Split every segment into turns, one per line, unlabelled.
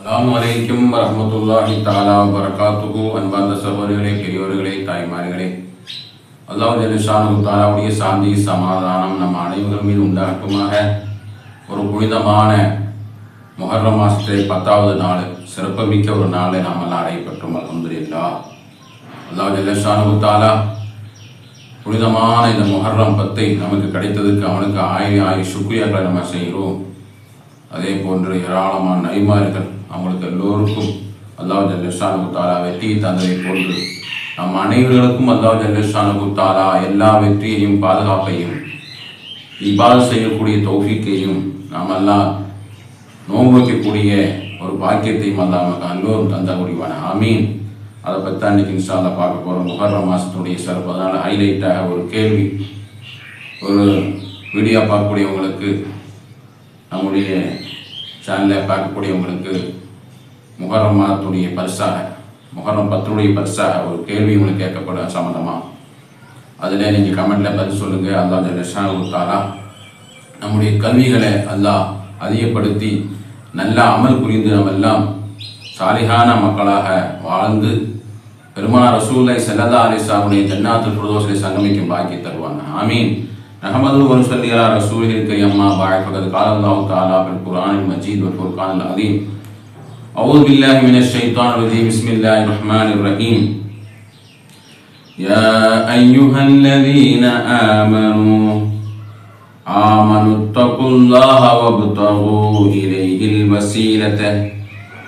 அலாம் வலைக்கும் வரமத்துல்லாஹி தாலா வரகாத்துகு அன்பார்ந்த சகோதரிகளே பெரியோர்களே தாய்மார்களே அல்லாஹ் ஜலிஷானு தாலாவுடைய சாந்தி சமாதானம் நம் அனைவர்கள் மீது உண்டாகட்டுமாக. ஒரு புனிதமான மொஹர்ர மாசத்தை பத்தாவது நாள் சிறப்புமிக்க ஒரு நாளை நாம் எல்லாம் அடையப்பட்டோம் அல்ஹம்துலில்லா. அல்லாஹ் ஜலிஷானு தாலா புனிதமான இந்த மொஹர்ரம் பத்தை நமக்கு கிடைத்ததுக்கு அவனுக்கு ஆயிரம் ஆயிரம் சுக்ரியாக்களை நம்ம செய்கிறோம். அதே போன்று ஏராளமான நைமார்கள் அவங்களுக்கு எல்லோருக்கும் அல்லாஹ் ஜல்லஷானு குத்தாரா வெற்றியை தந்ததை போன்று நம் அனைவர்களுக்கும் அல்லாஹ் ஜல்லஷானு குத்தாரா எல்லா வெற்றியையும் பாதுகாப்பையும் இபால் செய்யக்கூடிய தௌஃபீக்கையும் நாம் எல்லாம் நோன்பு வைக்கக்கூடிய ஒரு பாக்கியத்தையும் அல்லா நமக்கு எல்லோரும் தந்த முடிவான ஆமீன். அதை பற்றி தான் இன்னைக்கு பார்க்க போகிறோம் முஹர்ரம் மாதத்துடைய சிறப்பு. அதனால் ஹைலைட்டாக ஒரு கேள்வி ஒரு வீடியோ பார்க்கக்கூடியவங்களுக்கு நம்முடைய சேனலில் பார்க்கக்கூடியவங்களுக்கு முகரம் மாதத்துடைய பரிசாக முகரம் பத்துடைய பரிசாக ஒரு கேள்வி உங்களுக்கு கேட்கப்படும் சம்மந்தமாக அதில் நீங்கள் கமெண்டில் பதில் சொல்லுங்கள் அல்லா ஜல்லஷா கொடுத்தாரா நம்முடைய கல்விகளை அல்லாஹ் அதிகப்படுத்தி நல்ல அமல் புரிந்து நம்ம எல்லாம் சாலிகான மக்களாக வாழ்ந்து பெருமான ரசூலை செல்லதா அலிசாவுடைய ஜன்னாத்துல் பிரதோஷை சங்கமிக்கும் பாக்கி தருவாங்க. ஆமீன். نحمده ونصلي على رسوله الكريم ما بعد فقد قال الله تعالى في القرآن المجيد والفرقان العظيم. أعوذ بالله من الشيطان الرجيم. بسم الله الرحمن الرحيم. يا أيها الذين آمنوا آمنوا اتقوا الله وابتغوا إليه الوسيلة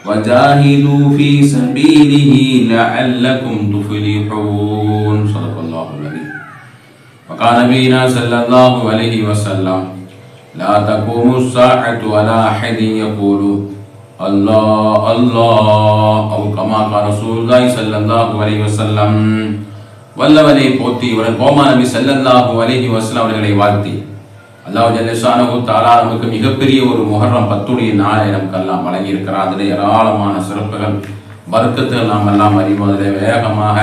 وجاهدوا في سبيله لعلكم تفلحون. صدق الله. وقال نبينا صلى الله عليه وسلم لا تقوم الساعة ولا أحد يقول الله الله أو كما قال رسول الله صلى الله عليه وسلم வல்லவனை போற்றி இவரன் கோமா நபி ஸல்லல்லாஹு அலைஹி வஸல்லம் அவர்களை வாழ்த்தி அல்லாஹ் ஜல்லஷானஹு தஆலா நமக்கு மிகப்பெரிய ஒரு முஹர்ரம் பத்துடைய நாளை நமக்கு எல்லாம் வழங்கி இருக்கிறார் அதில் ஏராளமான சிறப்புகள் பர்க்கத்துகள் நாம் எல்லாம் அறிவோம் அதில் வேகமாக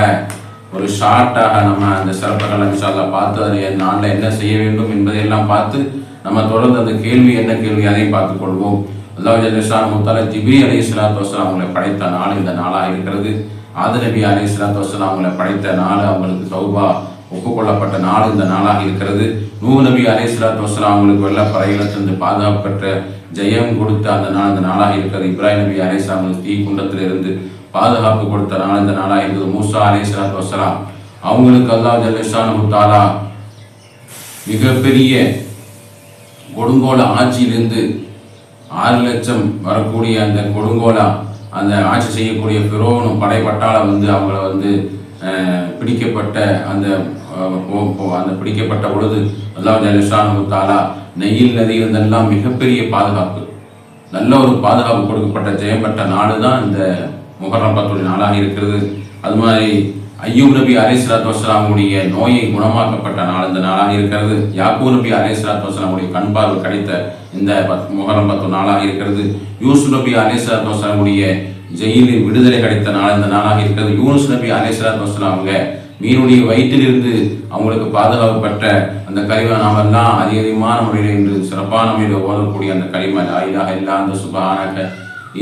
ஒரு ஷார்ட்டாக நம்ம அந்த சிறப்புகளை இன்ஷால்லா பார்த்து அதில் நாளில் என்ன செய்ய வேண்டும் என்பதையெல்லாம் பார்த்து நம்ம தொடர்ந்து அந்த கேள்வி என்ன கேள்வி அதையும் பார்த்துக் கொள்வோம். அல்லாஹ் ஜல்லிஷான் முத்தால ஜிபி அலி இஸ்லாத்து வசலாம் அவங்களை படைத்த நாள் இந்த நாளாக இருக்கிறது. ஆதரவி அலி இஸ்லாத்து வசலாம் அவங்களை படைத்த நாள். அவங்களுக்கு சௌபா ஒப்புக்கொள்ளப்பட்ட நாள் இந்த நாளாக இருக்கிறது. நூ நபி அலி இஸ்லாத்து வசலாம் அவங்களுக்கு வெள்ள பறையிலிருந்து பாதுகாப்பு பெற்ற ஜெயம் கொடுத்த அந்த நாள் இந்த நாளாக இருக்கிறது. இப்ராஹிம் நபி அலி அவங்களுக்கு தீ குண்டத்திலிருந்து பாதுகாப்பு கொடுத்த நாள் இந்த நாளாக இருக்குது மூசா அலி இஸ்லாத்து வசலாம் அவங்களுக்கு அல்லா ஜல்லிஷான் தாலா மிகப்பெரிய கொடுங்கோல ஆட்சியிலிருந்து ஆறு லட்சம் வரக்கூடிய அந்த கொடுங்கோலா அந்த ஆட்சி செய்யக்கூடிய பிரோனும் படைப்பட்டாளம் வந்து அவங்கள வந்து பிடிக்கப்பட்ட அந்த அந்த பிடிக்கப்பட்ட பொழுது அல்லாஹ் ஜலிஷானு தாலா நெய்யில் நதியிலிருந்தெல்லாம் மிகப்பெரிய பாதுகாப்பு நல்ல ஒரு பாதுகாப்பு கொடுக்கப்பட்ட ஜெயப்பட்ட நாடு தான் இந்த முகரம் பத்துடைய நாளாக இருக்கிறது. அது மாதிரி ஐயூப் நபி அலிஸ்லாத் வசலாமுடைய நோயை குணமாக்கப்பட்ட நாள் இந்த நாளாக இருக்கிறது. யாக்கூ நபி அலிஸ்லாத் வசலாமுடைய கண்பார்வை கிடைத்த இந்த பத்- முகரம் பத்து நாளாக இருக்கிறது. யூசு நபி அலிஸ்லாத் வசலாமுடைய ஜெயிலில் விடுதலை கிடைத்த நாள் இந்த நாளாக இருக்கிறது. யூனுஸ் நபி அலேஸ்வரத் வசலாம் அவங்க மீனுடைய வயிற்றிலிருந்து அவங்களுக்கு பாதுகாக்கப்பட்ட அந்த கரிமா நாம் எல்லாம் அதிக அதிகமான முறையில் இன்று சிறப்பான முறையில் ஓதக்கூடிய அந்த கரிமா லாயிலாக இல்லா அந்த சுபானாக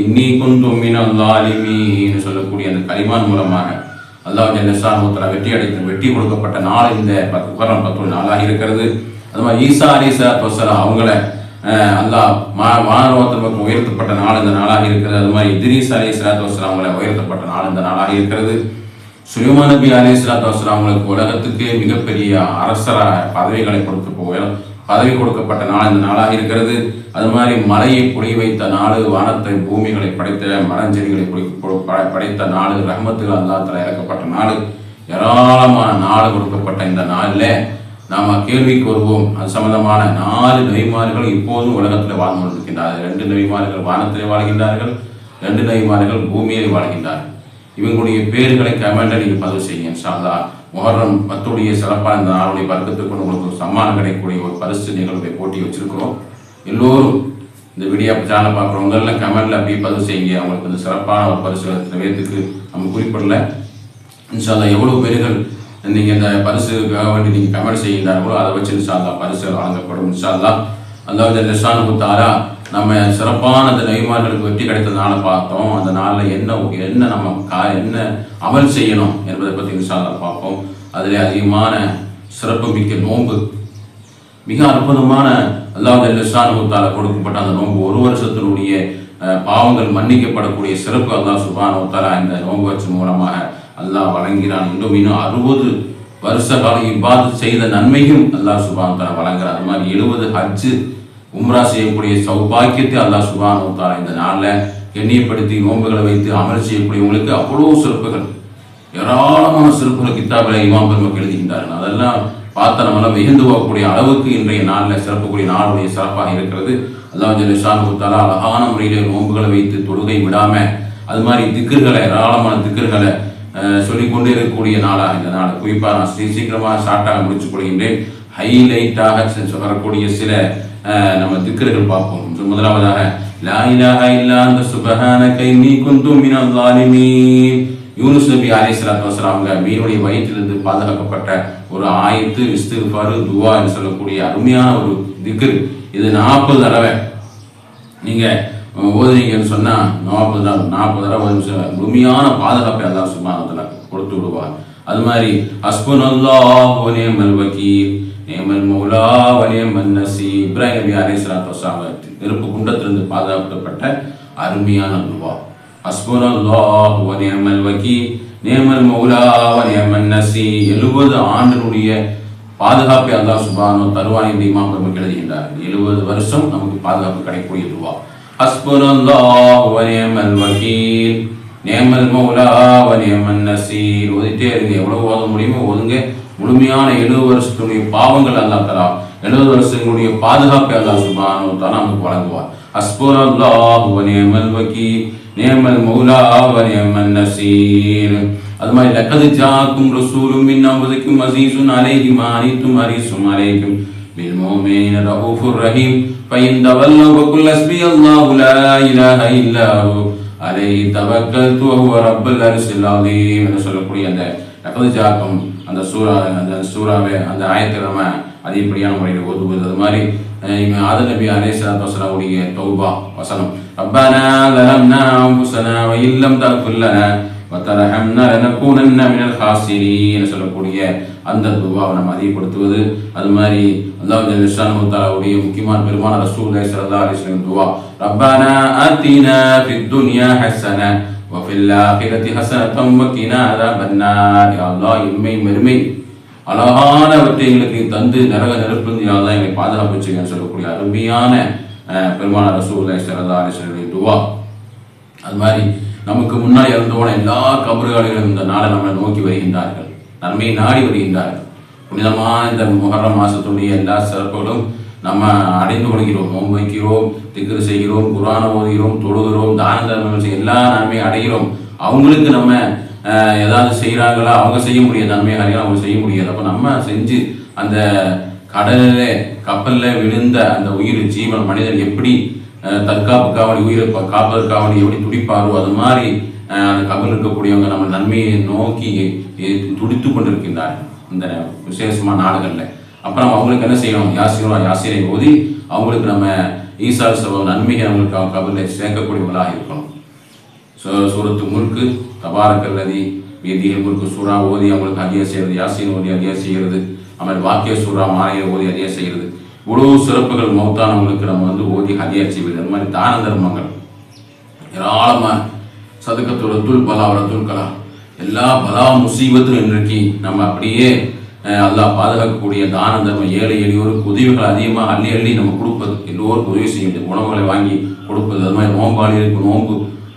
இன்னி குந்தும் மினல்லாலிமீன்னு சொல்லக்கூடிய அந்த கரிமான் மூலமாக அல்லாஹ் ஜல்லஷான் முத்தலா வெற்றி அடைத்து வெட்டி கொடுக்கப்பட்ட நாள் இந்த பத்து உபரம் பத்து நாளாக இருக்கிறது. அது மாதிரி ஈசா அலிசா தொசலா அவங்கள அல்லாஹ் மா வானரோகத்தின் பக்கம் உயர்த்தப்பட்ட நாள் இந்த நாளாக இருக்கிறது. அது மாதிரி இத்ரீஸ் அலி இஸ்லாத்து வசலாம் அவங்களை உயர்த்தப்பட்ட நாள் இந்த நாளாக இருக்கிறது. சுலைமான் நபி அலி இஸ்லாத்து வசலாம் அவங்களுக்கு உலகத்துக்கு மிகப்பெரிய அரசராக பதவிகளை கொடுத்து போக பதவி கொடுக்கப்பட்ட நாள் இந்த நாளாக இருக்கிறது. அது மாதிரி மலையை புடி வைத்த நாடு வானத்தை பூமிகளை படைத்த மரஞ்செடிகளை படைத்த நாடு ரஹமத்துகள் அல்லாத்தில் இறக்கப்பட்ட நாடு ஏராளமான நாடு கொடுக்கப்பட்ட இந்த நாளில் நாம் கேள்விக்கு வருவோம் அது சம்பந்தமான நாலு நபிமார்கள் இப்போதும் உலகத்தில் வாழ்ந்து கொண்டிருக்கின்றார்கள் ரெண்டு நபிமார்கள் வானத்திலே வாழ்கின்றார்கள் ரெண்டு நபிமார்கள் பூமியிலே வாழ்கின்றார்கள். இவங்களுடைய பேர்களை கமெண்ட்ல நீங்கள் பதிவு செய்யுங்க இன்ஷால்லா முஹர்ரம் பத்துடைய சிறப்பான இந்த நாளுடைய வர்க்கத்துக்கு உங்களுக்கு ஒரு சம்மானம் கிடைக்கக்கூடிய ஒரு பரிசு நிகழ்வை போட்டி வச்சிருக்கிறோம். எல்லோரும் இந்த வீடியோ சேனல் பார்க்குறவங்க எல்லாம் கமெண்ட்ல அப்படியே பதிவு செய்யுங்க. அவங்களுக்கு வந்து சிறப்பான ஒரு பரிசு நிறைவேற்றுக்கு நம்ம குறிப்பிடல. இன்ஷால்லா எவ்வளோ பேர்கள் நீங்கள் இந்த பரிசுக்காக வேண்டி நீங்கள் கமெண்ட் செய்கிறார்களோ அதை வச்சு இன்ஷால்லா பரிசு வழங்கப்படும் இன்ஷால்லா அல்லாஹ் ஜல்லஷானு தாரா நம்ம சிறப்பான அந்த நபிமார்களுக்கு வெற்றி கிடைத்ததுனால பார்த்தோம். அந்த நாளில் என்ன என்ன நம்ம கா என்ன அமல் செய்யணும் என்பதை பற்றி இன்ஷால்லா பார்ப்போம். அதில் அதிகமான சிறப்பு மிக்க நோன்பு. மிக அற்புதமான அல்லாஹ் ஜல்லஷானுத்தால கொடுக்கப்பட்ட அந்த நோன்பு. ஒரு வருஷத்தினுடைய பாவங்கள் மன்னிக்கப்படக்கூடிய சிறப்பு அல்லாஹ் சுபானுத்தாலா இந்த நோன்பு வச்சு மூலமாக அல்லாஹ் வழங்கினான். இன்னும் இன்னும் அறுபது வருஷ காலம் இவ்வாறு செய்த நன்மையும் அல்லாஹ் சுபானுத்தாலா வழங்குறார் அது மாதிரி எழுபது ஹஜ்ஜு உம்ரா செய்யக்கூடிய சௌபாக்கியத்தை அல்லாஹ் சுபானுத்தாலா இந்த நாளில் எண்ணியப்படுத்தி நோன்புகளை வைத்து அமல் செய்யக்கூடியவங்களுக்கு அவ்வளோ சிறப்புகள். ஏராளமான சிறப்புகள் கித்தாபில் இமாம் பெருமக்கள் எழுதுகின்றார்கள் அதெல்லாம் பார்த்த நம்மளாம் மிகுந்து போகக்கூடிய அளவுக்கு இன்றைய நாளில் சிறப்புக்கூடிய நாளுடைய சிறப்பாக இருக்கிறது. அல்லாஹ் ஜலிஷான் கொடுத்தாலா அழகான முறையில் நோன்புகளை வைத்து தொழுகை விடாமல் அது மாதிரி திக்கர்களை ஏராளமான திக்கர்களை சொல்லிக் கொண்டே இருக்கக்கூடிய நாளாக இந்த நாள். குறிப்பாக நான் சீ- சீக்கிரமாக ஷார்ட்டாக முடிச்சு கொள்கின்றேன். ஹைலைட்டாக வரக்கூடிய சில நம்ம திக்கர்கள் பார்ப்போம். முதலாவதாக லா இலாஹ இல்லா அந்த சுபஹானக இன்னி குந்து மினல் ஸாலிமீன். யூனுஸ் நபி அலைஹிஸ்ஸலாத்து மீனுடைய வயிற்றிலிருந்து பாதுகாக்கப்பட்ட ஒரு ஆயத்து இஸ்திஃபாரு துவா என்று சொல்லக்கூடிய அருமையான ஒரு திக்ர். இது நாற்பது தடவை. நீங்க ஓதுனீங்கன்னு சொன்னா நாற்பது நாள் நாற்பது தடவை ஓதுனீங்க சொன்னா முழுமையான பாதுகாப்பை அல்லாஹ் சுபானத்தில் கொடுத்து விடுவார் அது மாதிரி அஸ்புன் அல்லாஹ் வனியமல் வக்கீல் நேமல் மௌலா வனியமல் நசி இப்ராஹிம் நபி அலைஹிஸ்ஸலாத்து வஸலாம் நெருப்பு குண்டத்திலிருந்து பாதுகாக்கப்பட்ட அருமையான துவா. அஸ்புனல்லாஹு வ நிஅமல் வக்கீல் நிஅமல் மௌலா வ நசி 70 ஆண்டினுடைய பாதுகாப்பை அல்லாஹ் சுபானோ தருவான் என்று இமாம் பெருமக்கள் எழுதுகின்றார் 70 வருஷம் நமக்கு பாதுகாப்பு கிடைக்கக்கூடிய துவா. ஹஸ்புனல்லாஹு வ நிஅமல் வக்கீல். நிஅமல் மௌலா வ நிஅமன் நசீர். ஓதிட்டே இருங்க எவ்வளவு ஓத முடியுமோ ஓதுங்க. முழுமையான 70 வருஷத்துடைய பாவங்கள் அல்லா தரா. 70 வருஷங்களுடைய பாதுகாப்பை அல்லா சுபானோ தான் நமக்கு வழங்குவார். ஹஸ்புனல்லாஹு வ நிஅமல் வக்கி நிஅமல் மௌலா வ நிஅமன் நசீர். அது மாதிரி லக்கது ஜாக்கும் ரசூலும் மின் அம்பதுக்கும் அசீசும் அலைஹி மானித்தும் அரிசும் அலைக்கும் بالمؤمنين رؤوف رحيم فإن تولوا فقل حسبي الله لا إله إلا هو عليه توكلت وهو رب العرش العظيم என்று சொல்லக்கூடிய அந்த லக்கது ஜாக்கும் அந்த சூரா அந்த சூறாவை அந்த ஆயத்தை நம்ம அதிகப்படியான முறையில் ஓதுவது அது மாதிரி அஹ், இவன் ஆத நபி அலைஹிஸ்ஸலாத்து வஸலாமுடைய தௌபா வசனம் ரப்பனா ظلمنا أنفسنا وإن لم تغفر لنا وترحمنا لنكونن من الخاسرين என்று சொல்லக்கூடிய அந்த துவாவை நம்ம அதிகப்படுத்துவது அது மாதிரி அல்லாஹ் ஜல்லிஷானு தாலாவுடைய முக்கியமான பெருமான ரசூலுல்லாஹி ஸல்லல்லாஹு அலைஹி வஸல்லம் துவா ரப்பனா ஆத்தினா ஃபித் துன்யா ஹஸனா وفي الآخرة حسنة وقنا عذاب النار يا الله இன்மை மெருமை அழகானவற்றை எங்களுக்கு தந்து நரக நெருப்பிலிருந்து யாழ்தான் எங்களை பாதுகாப்பு செய்யன்னு சொல்லக்கூடிய அருமையான அஹ், பெருமான ரசூலுல்லாஹி ஸல்லல்லாஹு அலைஹி வஸல்லம் துவா அது மாதிரி நமக்கு முன்னாடி இறந்தோன எல்லா கபறுகளிலும் இந்த நாளை நம்மளை நோக்கி வருகின்றார்கள் நன்மையை நாடி வருகின்றார்கள். புனிதமான இந்த முகரம் மாசத்துடைய எல்லா சிறப்புகளும் நம்ம அடைந்து கொள்கிறோம். நோன்பு வைக்கிறோம் திக்ரு செய்கிறோம் குரான ஓதுகிறோம் தொழுகிறோம் தான தர்மங்கள் செய்ய எல்லா நன்மையும் அடைகிறோம். அவங்களுக்கு நம்ம ஏதாவது செய்கிறாங்களா அவங்க செய்ய முடியாது. நன்மையாக அவங்க செய்ய முடியாது. அப்போ நம்ம செஞ்சு அந்த கடலில் கப்பலில் விழுந்த அந்த உயிர் ஜீவன் மனிதன் எப்படி தற்காப்புக்காவணி உயிரை ப- காப்பதற்காவணி எப்படி துடிப்பாரோ அது மாதிரி அஹ், அந்த இருக்கக்கூடியவங்க நம்ம நன்மையை நோக்கி துடித்து கொண்டிருக்கின்றார்கள் இந்த விசேஷமான நாடுகளில். அப்புறம் அவங்களுக்கு என்ன செய்யணும்? யாசிரா யாசிரை ஓதி அவங்களுக்கு நம்ம ஈசா சபா நன்மையை அவங்களுக்கு அவங்க கபலில் சேர்க்கக்கூடியவங்களாக இருக்கணும். சுரத்து சூரத்து முல்கு தபாரக்கல்லதி வீதியில் முறுக்கு சூறா ஓதி அவங்களுக்கு அதிக செய்கிறது யாசின் ஓதி அதிக செய்கிறது அமல் வாக்கிய சூறா மாலையை ஓதி அதிக செய்கிறது இவ்வளோ சிறப்புகள் மௌத்தானவங்களுக்கு நம்ம வந்து ஓதி அதிக செய்வது. அது மாதிரி தான தர்மங்கள். ஏராளமாக சதுக்கத்தோட துல் பலாவோட எல்லா பலா முசீபத்தும் இன்றைக்கு நம்ம அப்படியே அஹ், அல்லாஹ் பாதுகாக்கக்கூடிய தான தர்மம் ஏழை எளியோருக்கு உதவிகள் அதிகமாக அள்ளி அள்ளி நம்ம கொடுப்பது. எல்லோருக்கும் உதவி செய்ய உணவுகளை வாங்கி கொடுப்பது. அது மாதிரி நோம்பாளிகளுக்கு நோம்பு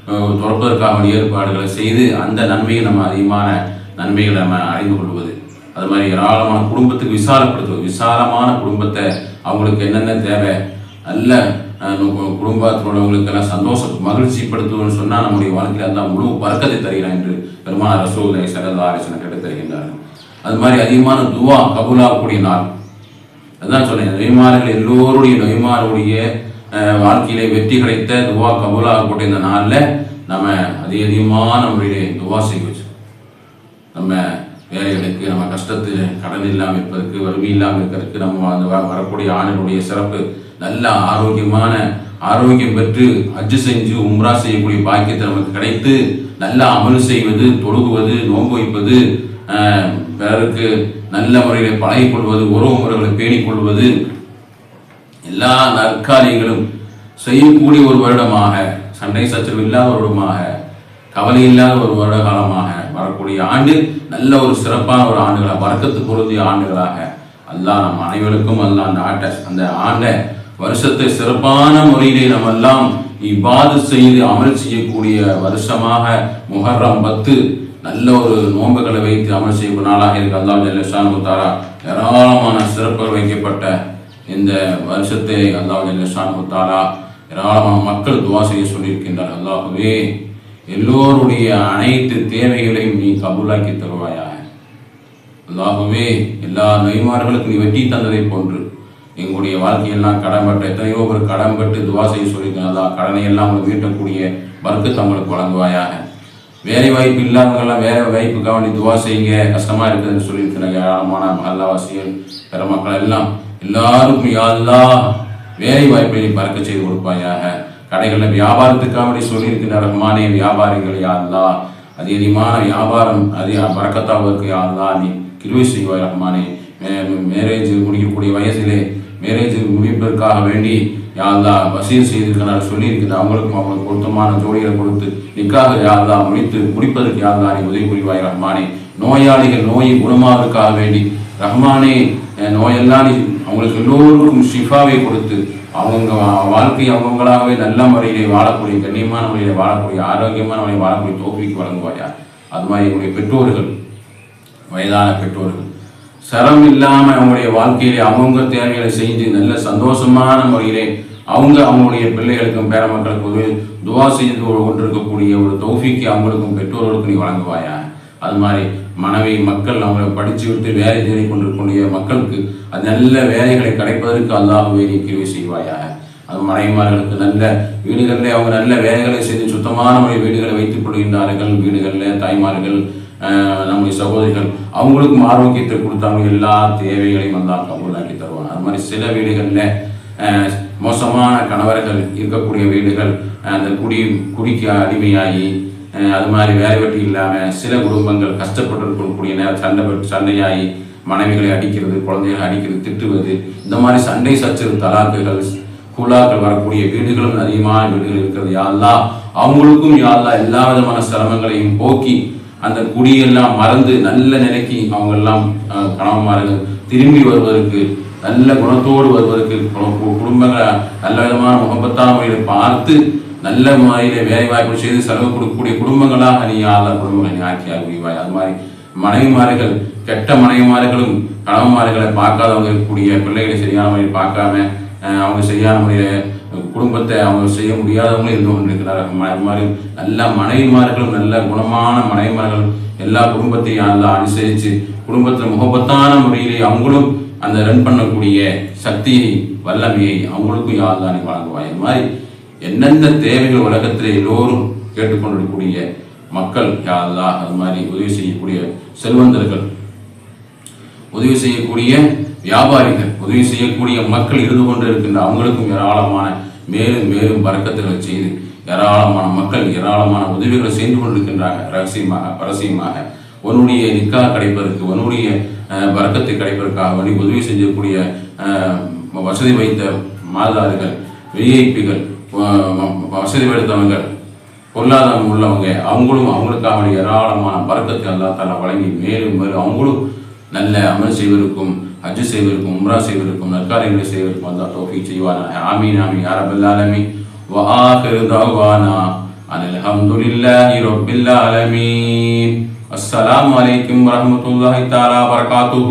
அஹ், துறப்பதற்காக ஏற்பாடுகளை செய்து அந்த நன்மையை நம்ம அதிகமான நன்மைகளை நம்ம அறிந்து கொள்வது. அது மாதிரி ஏராளமான குடும்பத்துக்கு விசாலப்படுத்துவது. விசாலமான குடும்பத்தை அவங்களுக்கு என்னென்ன தேவை? நல்ல குடும்பத்தினோடவங்களுக்கெல்லாம் சந்தோஷம் மகிழ்ச்சிப்படுத்துவோம்னு சொன்னால் நம்முடைய வாழ்க்கையில் அந்த முழு வர்க்கத்தை தருகிறான் என்று பெருமான ரசூலை சரதா ஆலோசனை கேட்டு தருகின்றார்கள். அது மாதிரி அதிகமான துவா கபுலாக்கூடிய நாள். அதுதான் சொன்னேன் நபிமார்கள் எல்லோருடைய நபிமாருடைய வாழ்க்கையிலே வெற்றி கிடைத்த துவா கபுலாகக்கூடிய இந்த நாளில் நம்ம அதிக அதிகமான முறையிலே துவா செய்ய வச்சு நம்ம வேலைகளுக்கு நம்ம கஷ்டத்தில் கடன் இல்லாமல் இருப்பதற்கு வறுமை இல்லாமல் இருக்கிறதுக்கு நம்ம அந்த வரக்கூடிய ஆணினுடைய சிறப்பு நல்ல ஆரோக்கியமான ஆரோக்கியம் பெற்று அஜ்ஜு செஞ்சு உம்ரா செய்யக்கூடிய பாக்கியத்தை நமக்கு கிடைத்து நல்ல அமல் செய்வது தொழுகுவது நோன்பு வைப்பது பிறருக்கு நல்ல முறையில் பழகிக்கொள்வது உறவு முறைகளை பேணிக்கொள்வது எல்லா நற்காரியங்களும் செய்யக்கூடிய ஒரு வருடமாக சண்டை சச்சரவு இல்லாத ஒரு வருடமாக கவலை இல்லாத ஒரு வருட காலமாக வரக்கூடிய ஆண்டு நல்ல ஒரு சிறப்பான ஒரு ஆண்டுகளாக வர்க்கத்து பொருந்திய ஆண்டுகளாக எல்லாம் நம் அனைவருக்கும் எல்லாம் அந்த ஆட்டை அந்த ஆண்டை வருஷத்தை சிறப்பான முறையிலே நம்ம எல்லாம் இவ்வாறு செய்து அமல் செய்யக்கூடிய வருஷமாக முகர்ரம் பத்து நல்ல ஒரு நோன்புகளை வைத்து அமல் செய்யக்கூடிய நாளாக இருக்கு. அல்லாஹ் ஜல்லஷானு தாரா ஏராளமான சிறப்புகள் வைக்கப்பட்ட இந்த வருஷத்தை அல்லாஹ் ஜல்லஷானு தாரா ஏராளமான மக்கள் துவா செய்ய சொல்லியிருக்கின்றார். அல்லாஹுவே எல்லோருடைய அனைத்து தேவைகளையும் நீ கபூலாக்கி தருவாயாக. அல்லாகவே எல்லா நெய்மார்களுக்கும் நீ வெற்றி தந்ததை போன்று எங்களுடைய வாழ்க்கையெல்லாம் கடன்பட்ட எத்தனையோ ஒரு கடன்பட்டு துவா செய்ய சொல்லியிருக்காங்க. கடனை எல்லாம் மீட்டக்கூடிய வர்க்கு தங்களுக்கு வழங்குவாயாக. வேலை வாய்ப்பு இல்லாதவங்கெல்லாம் வேலை வாய்ப்புக்காக வேண்டி துவா செய்யுங்க. கஷ்டமா இருக்குதுன்னு சொல்லியிருக்கிறாங்க ஏராளமான அல்லாவாசிகள் பெருமக்கள் மக்கள் எல்லாம் எல்லாருக்கும் யாழ்லா வேலை வாய்ப்பை நீ பறக்க செய்து கொடுப்பாயாக. கடைகளில் வியாபாரத்துக்காக வேண்டி சொல்லியிருக்கிற ரஹ்மானே வியாபாரிகள் யாழ்லா அதிகமான வியாபாரம் அதிக பறக்கத்தாவதற்கு யாழ்லா நீ கிருவை செய்வாய் ரஹ்மானே. மேரேஜ் முடிக்கக்கூடிய வயசிலே மேரேஜ் முடிப்பதற்காக வேண்டி யாழ்லா வசீல் செய்திருக்கிறார் சொல்லியிருக்கிறார். அவங்களுக்கும் அவங்களுக்கு பொருத்தமான ஜோடிகளை கொடுத்து நிக்காக யாழ்லா முடித்து முடிப்பதற்கு யாழ்லா நீ உதவி புரிவாய் ரஹ்மானே. நோயாளிகள் நோயை குணமாவதற்காக வேண்டி ரஹ்மானே நோயெல்லாம் நீ அவங்களுக்கு எல்லோருக்கும் ஷிஃபாவை கொடுத்து அவங்க வாழ்க்கை அவங்களாகவே நல்ல முறையிலே வாழக்கூடிய கண்ணியமான முறையிலே வாழக்கூடிய ஆரோக்கியமான முறையில் வாழக்கூடிய தோப்பிக்கு வழங்குவாயா? அது மாதிரி என்னுடைய பெற்றோர்கள் வயதான பெற்றோர்கள் சிரமம் இல்லாம அவங்களுடைய வாழ்க்கையிலே அவங்க தேவைகளை செஞ்சு நல்ல சந்தோஷமான முறையிலே அவங்க அவங்களுடைய பிள்ளைகளுக்கும் பேரமக்களுக்கு ஒரு துவா செய்து கொண்டிருக்கக்கூடிய ஒரு தௌஃபிக்கு அவங்களுக்கும் பெற்றோர்களுக்கும் நீ வழங்குவாயா? அது மாதிரி மனைவி மக்கள் அவங்களை படிச்சு விட்டு வேலை தேடி கொண்டிருக்கக்கூடிய மக்களுக்கு அது நல்ல வேலைகளை கிடைப்பதற்கு அல்லாஹுவே நீ கிருவி செய்வாயா அது மனைவிமார்களுக்கு நல்ல வீடுகளில் அவங்க நல்ல வேலைகளை செய்து சுத்தமான முறை வீடுகளை வைத்துக் கொள்கின்றார்கள். வீடுகளில் தாய்மார்கள் நம்முடைய சகோதரிகள் அவங்களுக்கும் ஆரோக்கியத்தை கொடுத்தாங்க எல்லா தேவைகளையும் வந்தால் கபூலாக்கி தருவாங்க அது மாதிரி சில வீடுகளில் மோசமான கணவர்கள் இருக்கக்கூடிய வீடுகள் அந்த குடி குடிக்கு அடிமையாகி அது மாதிரி வேலை வெட்டி இல்லாமல் சில குடும்பங்கள் கஷ்டப்பட்டு இருக்கக்கூடிய நேரம் சண்டை சண்டையாகி மனைவிகளை அடிக்கிறது குழந்தைகளை அடிக்கிறது திட்டுவது இந்த மாதிரி சண்டை சச்சரவு தலாக்குகள் குழாக்கள் வரக்கூடிய வீடுகளும் அதிகமான வீடுகள் இருக்கிறது. யாழ்லா அவங்களுக்கும் யாழ்லா எல்லா விதமான சிரமங்களையும் போக்கி அந்த குடியெல்லாம் மறந்து நல்ல நிலைக்கு அவங்க எல்லாம் கணவன்மார்கள் திரும்பி வருவதற்கு நல்ல குணத்தோடு வருவதற்கு கு- குடும்பங்களை நல்ல விதமான முகப்பத்தான முறையில் பார்த்து நல்ல முறையில் வேலை வாய்ப்பு செய்து செலவு கொடுக்கக்கூடிய குடும்பங்களாக நீ ஆள குடும்பங்களை நீ ஆக்கியால் அறிவாய் அது மாதிரி மனைவிமார்கள் கெட்ட மனைவிமார்களும் கணவன்மார்களை பார்க்காதவங்க இருக்கக்கூடிய பிள்ளைகளை சரியான முறையில் பார்க்காம அவங்க சரியான முறையில் குடும்பத்தை அவங்க செய்ய முடியாதவங்களும் இருந்து கொண்டிருக்கிறார்கள். அது மாதிரி நல்ல மனைவிமார்களும் நல்ல குணமான மனைவிமார்கள் எல்லா குடும்பத்தையும் நல்லா அனுசரித்து குடும்பத்தில் முகப்பத்தான முறையிலே அவங்களும் அந்த ரன் பண்ணக்கூடிய சக்தியை வல்லமையை அவங்களுக்கும் யாழ்தான் நீ வழங்குவாய். இது மாதிரி என்னென்ன தேவைகள் உலகத்தில் எல்லோரும் கேட்டுக்கொண்டிருக்கக்கூடிய மக்கள் யாழ்லா அது மாதிரி உதவி செய்யக்கூடிய செல்வந்தர்கள் உதவி செய்யக்கூடிய வியாபாரிகள் உதவி செய்யக்கூடிய மக்கள் இருந்து கொண்டு இருக்கின்ற அவங்களுக்கும் ஏராளமான மேலும் மேலும் பறக்கத்துகளை செய்து ஏராளமான மக்கள் ஏராளமான உதவிகளை செய்து கொண்டிருக்கின்றாங்க. ரகசியமாக பரசியமாக. உன்னுடைய நிக்கா கிடைப்பதற்கு உன்னுடைய பறக்கத்தை கிடைப்பதற்காக வேண்டி உதவி செய்யக்கூடிய வசதி வைத்த மாதார்கள் விஐபிகள் வசதி வைத்தவங்க பொருளாதாரம் உள்ளவங்க அவங்களும் அவங்களுக்காக வேண்டிய ஏராளமான பறக்கத்தை அல்லா தாலா வழங்கி மேலும் மேலும் அவங்களும் நல்ல அமல் செய்வதற்கும் ஹஜ் செய்வதற்கும் உம்ரா செய்வதற்கும் நற்காரியங்களை செய்வதற்கும் அல்லா தோஃபி செய்வானாக ஆமீன் ஆமீன் யா ரப்பல் ஆலமீன் وآخر دعوانا أن الحمد لله رب العالمين السلام عليكم ورحمة الله تعالى وبركاته